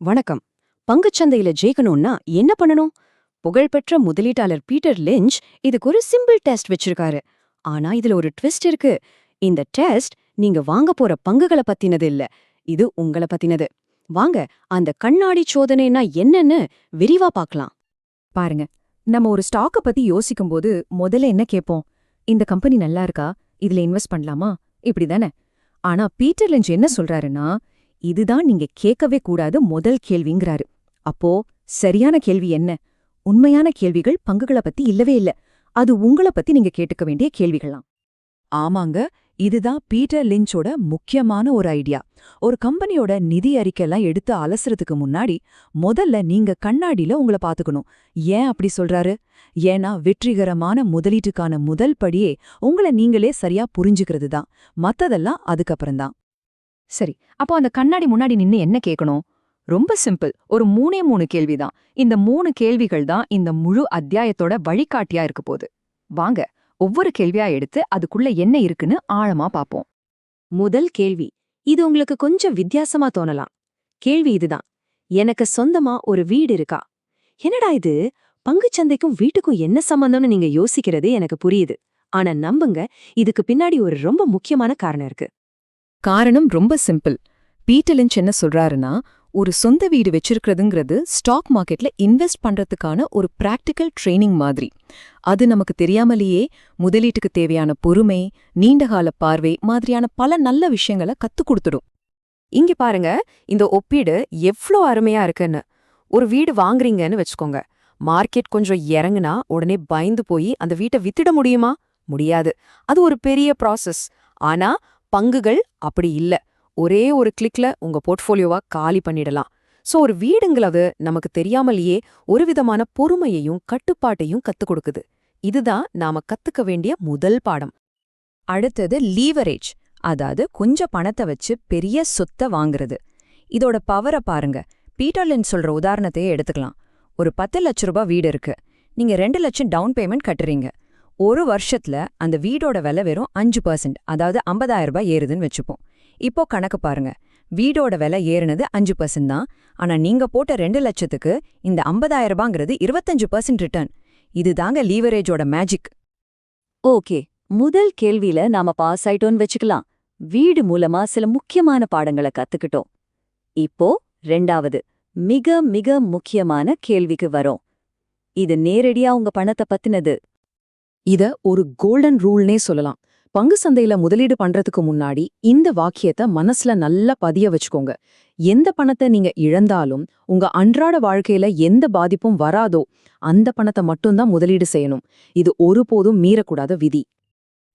வணக்கம். பங்குச்சந்தையில ஜெயிக்கணும்னா என்ன பண்ணணும்? புகழ்பெற்ற முதலீட்டாளர் பீட்டர் லிஞ்ச் இதுக்கு ஒரு சிம்பிள் டெஸ்ட் வச்சிருக்காரு. ஆனா இதுல ஒரு ட்விஸ்ட் இருக்கு. இந்த டெஸ்ட் நீங்க வாங்க போற பங்குகளை பத்தினது இல்ல. இது உங்கள பத்தினது. வாங்க அந்த கண்ணாடி சோதனைனா என்னன்னு விரிவா பார்க்கலாம் பாருங்க நம்ம ஒரு ஸ்டாக்கை பத்தி யோசிக்கும்போது முதல்ல என்ன கேட்போம்? இந்த கம்பெனி நல்லா இருக்கா? இதுல இன்வெஸ்ட் பண்ணலாமா? இப்படிதானே. ஆனா பீட்டர் லெஞ்ச் என்ன சொல்றாருன்னா இதுதான் நீங்க கேட்கவே கூடாது முதல் கேள்விங்கிறாரு. அப்போ சரியான கேள்வி என்ன? உண்மையான கேள்விகள் பங்குகளை பத்தி இல்லவே இல்ல. அது உங்கள பத்தி நீங்க கேட்டுக்க வேண்டிய கேள்விகளாம் ஆமாங்க இதுதான் பீட்டர் லிஞ்சோட முக்கியமான ஒரு ஐடியா. ஒரு கம்பெனியோட நிதி அறிக்கைலாம் எடுத்து அலசுறதுக்கு முன்னாடி முதல்ல நீங்க கண்ணாடியில உங்கள பாத்துக்கணும் ஏன் அப்படி சொல்றாரு? ஏன்னா வெற்றிகரமான முதலீட்டுக்கான முதல் படியே உங்கள நீங்களே சரியா புரிஞ்சுக்கிறது தான் மத்ததெல்லாம் அதுக்கப்புறம்தான். சரி அப்போ அந்த கண்ணாடி முன்னாடி நின்னு என்ன கேட்கணும் ரொம்ப சிம்பிள் ஒரு மூணே மூணு கேள்விதான். இந்த மூணு கேள்விகள் தான் இந்த முழு அத்தியாயத்தோட வழிகாட்டியா இருக்க போகுது. வாங்க ஒவ்வொரு கேள்வியா எடுத்து அதுக்குள்ள என்ன இருக்குன்னு ஆழமா பாப்போம். முதல் கேள்வி இது உங்களுக்கு கொஞ்சம் வித்தியாசமா தோணலாம். கேள்வி இதுதான் எனக்கு சொந்தமா ஒரு வீடு இருக்கா? என்னடா இது பங்குச்சந்தைக்கும் வீட்டுக்கும் என்ன சம்பந்தம்னு நீங்க யோசிக்கிறது எனக்கு புரியுது. ஆனா நம்புங்க இதுக்கு பின்னாடி ஒரு ரொம்ப முக்கியமான காரணம் இருக்கு. காரணம் ரொம்ப சிம்பிள் பீட்டர் என்ன சொல்றாருன்னா ஒரு சொந்த வீடு வச்சிருக்கிறதுங்கிறது ஸ்டாக் மார்க்கெட்ல இன்வெஸ்ட் பண்றதுக்கான ஒரு பிராக்டிக்கல் ட்ரைனிங் மாதிரி. அது நமக்கு தெரியாமலேயே முதலீட்டுக்கு தேவையான பொறுமை நீண்டகால பார்வை மாதிரியான பல நல்ல விஷயங்களை கத்துக் கொடுத்துடும். இங்க பாருங்க இந்த ஒப்பீடு எவ்ளோ அருமையா இருக்குன்னு. ஒரு வீடு வாங்குறீங்கன்னு வச்சுக்கோங்க. மார்க்கெட் கொஞ்சம் இறங்குனா உடனே பயந்து போய் அந்த வீட்டை வித்துட முடியுமா? முடியாது. அது ஒரு பெரிய ப்ராசஸ் ஆனா பங்குகள் அப்படி இல்ல. ஒரே ஒரு கிளிக்ல உங்க போர்ட்ஃபோலியோவா காலி பண்ணிடலாம். சோ ஒரு வீடுங்கிறது நமக்கு தெரியாமலேயே ஒரு விதமான பொறுமையையும் கட்டுப்பாட்டையும் கத்துக் கொடுக்குது. இதுதான் நாம கத்துக்க வேண்டிய முதல் பாடம். அடுத்தது லீவரேஜ் அதாவது கொஞ்சம் பணத்தை வச்சு பெரிய சொத்தை வாங்குறது. இதோட பவரை பாருங்க. பீட்டர்லின் சொல்ற உதாரணத்தையே எடுத்துக்கலாம். ஒரு பத்து லட்ச ரூபாய் வீடு இருக்கு. நீங்க ரெண்டு லட்சம் டவுன் பேமெண்ட் கட்டுறீங்க. ஒரு வருஷத்துல அந்த வீடோட விலை வெறும் அஞ்சு பர்சன்ட் அதாவது 50000 ரூபாய் ஏறுதுன்னு வச்சுப்போம். இப்போ கணக்கு பாருங்க. வீடோட விலை ஏறினது அஞ்சு பர்சன்ட் தான். ஆனா நீங்க போட்ட ரெண்டு லட்சத்துக்கு இந்த 50000 ரூபாங்கிறது இருபத்தஞ்சு பர்சன்ட் ரிட்டர்ன் இதுதாங்க லீவரேஜோட மேஜிக் ஓகே. முதல் கேள்வியில நாம பாஸ் ஆயிட்டோன்னு வச்சுக்கலாம். வீடு மூலமா சில முக்கியமான பாடங்களை கத்துக்கிட்டோம். இப்போ ரெண்டாவது மிக மிக முக்கியமான கேள்விக்கு வரும். இது நேரடியா உங்க பணத்தை பத்தினது. இத ஒரு கோல்டன் ரூல்னே சொல்லலாம். பங்கு சந்தையில முதலீடு பண்றதுக்கு முன்னாடி இந்த வாக்கியத்தை மனசுல நல்லா பதிய வச்சுக்கோங்க. எந்த பணத்தை நீங்க இழந்தாலும் உங்க அன்றாட வாழ்க்கையில எந்த பாதிப்பும் வராதோ அந்த பணத்தை மட்டும்தான் முதலீடு செய்யணும். இது ஒருபோதும் மீறக்கூடாத விதி.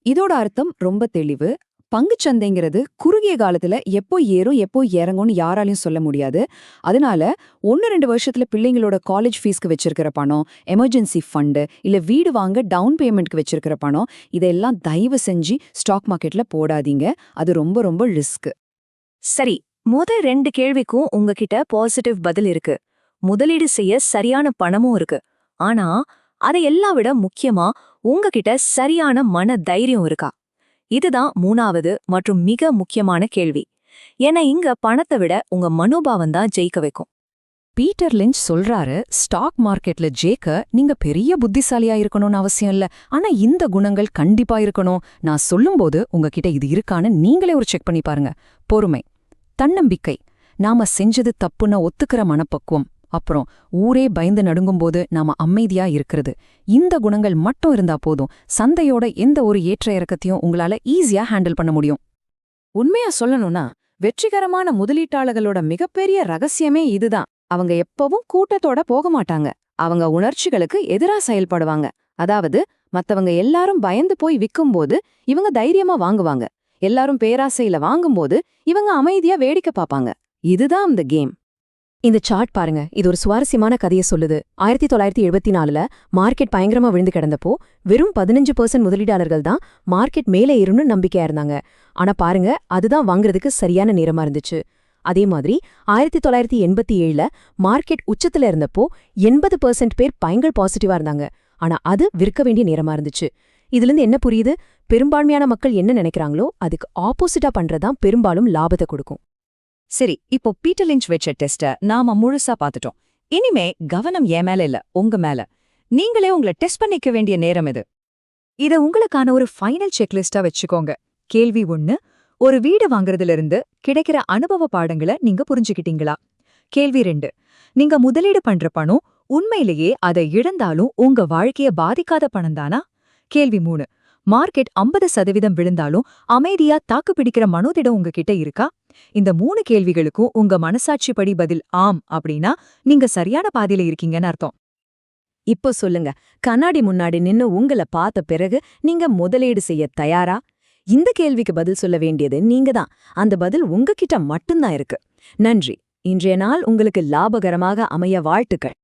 இதோட அர்த்தம் ரொம்ப தெளிவு. பங்குச்சந்தைங்கிறது குறுகிய காலத்துல எப்போ ஏறும் எப்போ இறங்கும்னு யாராலையும் சொல்ல முடியாது. அதனால ஒன்னு ரெண்டு வருஷத்துல பிள்ளைங்களோட காலேஜ் ஃபீஸ்க்கு வச்சிருக்கிற பணம் எமர்ஜென்சி ஃபண்டு இல்ல வீடு வாங்க டவுன் பேமெண்ட்க்கு வச்சிருக்கிற பணம் இதெல்லாம் தயவு செஞ்சு ஸ்டாக் மார்க்கெட்ல போடாதீங்க. அது ரொம்ப ரொம்ப ரிஸ்க் சரி முத ரெண்டு கேள்விக்கும் உங்ககிட்ட பாசிட்டிவ் பதில் இருக்கு. முதலீடு செய்ய சரியான பணமும் இருக்கு. ஆனா அதையெல்லாம் விட முக்கியமா உங்ககிட்ட சரியான மன தைரியம் இருக்கா? இதுதான் மூணாவது மற்றும் மிக முக்கியமான கேள்வி. ஏன்னா இங்க பணத்தை விட உங்க மனோபாவம் தான் ஜெயிக்க வைக்கும். பீட்டர் லிஞ்ச் சொல்றாரு ஸ்டாக் மார்க்கெட்ல ஜேக்க நீங்க பெரிய புத்திசாலியா இருக்கணும்னு அவசியம் இல்ல. ஆனா இந்த குணங்கள் கண்டிப்பா இருக்கணும். நான் சொல்லும்போது உங்ககிட்ட இது இருக்கான்னு நீங்களே ஒரு செக் பண்ணி பாருங்க. பொறுமை. தன்னம்பிக்கை. நாம செஞ்சது தப்புன்னு ஒத்துக்கிற மனப்பக்குவம். அப்புறம் ஊரே பயந்து நடுங்கும்போது நாம அமைதியா இருக்கிறது. இந்த குணங்கள் மட்டும் இருந்தா போதும். சந்தையோட எந்த ஒரு ஏற்ற இறக்கத்தையும் உங்களால ஈஸியா ஹேண்டில் பண்ண முடியும். உண்மையா சொல்லணும்னா வெற்றிகரமான முதலீட்டாளர்களோட மிகப்பெரிய ரகசியமே இதுதான். அவங்க எப்பவும் கூட்டத்தோட போக மாட்டாங்க. அவங்க உணர்ச்சிகளுக்கு எதிரா செயல்படுவாங்க. அதாவது மத்தவங்க எல்லாரும் பயந்து போய் விற்கும்போது இவங்க தைரியமா வாங்குவாங்க. எல்லாரும் பேராசையில வாங்கும்போது இவங்க அமைதியா வேடிக்கை பார்ப்பாங்க. இதுதான் அந்த கேம். இந்த சார்ட் பாருங்க. இது ஒரு சுவாரஸ்யமான கதையை சொல்லுது. ஆயிரத்தி தொள்ளாயிரத்தி எழுபத்தி நாலுல மார்க்கெட் பயங்கரமா விழுந்து கிடந்தப்போ வெறும் பதினஞ்சு பர்சன்ட் முதலீட்டாளர்கள் தான் மார்க்கெட் மேலே ஏறும்னு நம்பிக்கையா இருந்தாங்க. ஆனா பாருங்க அதுதான் வாங்குறதுக்கு சரியான நேரமா இருந்துச்சு. அதே மாதிரி ஆயிரத்தி தொள்ளாயிரத்தி எண்பத்தி ஏழுல மார்க்கெட் உச்சத்துல இருந்தப்போ எண்பது பர்சன்ட் பேர் பயங்கர பாசிட்டிவா இருந்தாங்க. ஆனா அது விற்க வேண்டிய நேரமா இருந்துச்சு. இதுல இருந்து என்ன புரியுது? பெரும்பான்மையான மக்கள் என்ன நினைக்கிறாங்களோ அதுக்கு ஆப்போசிட்டா பண்றதுதான் பெரும்பாலும் லாபத்தை கொடுக்கும். சரி இப்போ பீட்டர் லிஞ்ச் வச்ச டெஸ்ட்டை நாம முழுசா பார்த்துட்டோம். இனிமே கவனம் என் மேல இல்ல உங்க மேல. நீங்களே உங்களை டெஸ்ட் பண்ணிக்க வேண்டிய நேரம் இது. இத உங்களுக்கான ஒரு ஃபைனல் செக்லிஸ்டா வச்சுக்கோங்க. கேள்வி ஒண்ணு ஒரு வீடு வாங்குறதுல இருந்து கிடைக்கிற அனுபவ பாடங்களை நீங்க புரிஞ்சுக்கிட்டீங்களா? கேள்வி ரெண்டு நீங்க முதலீடு பண்ற பணம் உண்மையிலேயே அதை இழந்தாலும் உங்க வாழ்க்கைய பாதிக்காத பணம் தானா? கேள்வி மூணு மார்க்கெட் 50% சதவீதம் விழுந்தாலும் அமைதியா தாக்கு பிடிக்கிற மனோதிடம் உங்ககிட்ட இருக்கா? இந்த மூணு கேள்விகளுக்கும் உங்க மனசாட்சிப்படி பதில் ஆம் அப்படின்னா நீங்க சரியான பாதையில இருக்கீங்கன்னு அர்த்தம். இப்போ சொல்லுங்க. கண்ணாடி முன்னாடி நின்னு உங்கள பார்த்த பிறகு நீங்க முதலீடு செய்ய தயாரா? இந்த கேள்விக்கு பதில் சொல்ல வேண்டியது நீங்க தான் அந்த பதில் உங்ககிட்ட மட்டும்தான் இருக்கு. நன்றி. இன்றைய நாள் உங்களுக்கு லாபகரமாக அமைய வாழ்த்துக்கள்.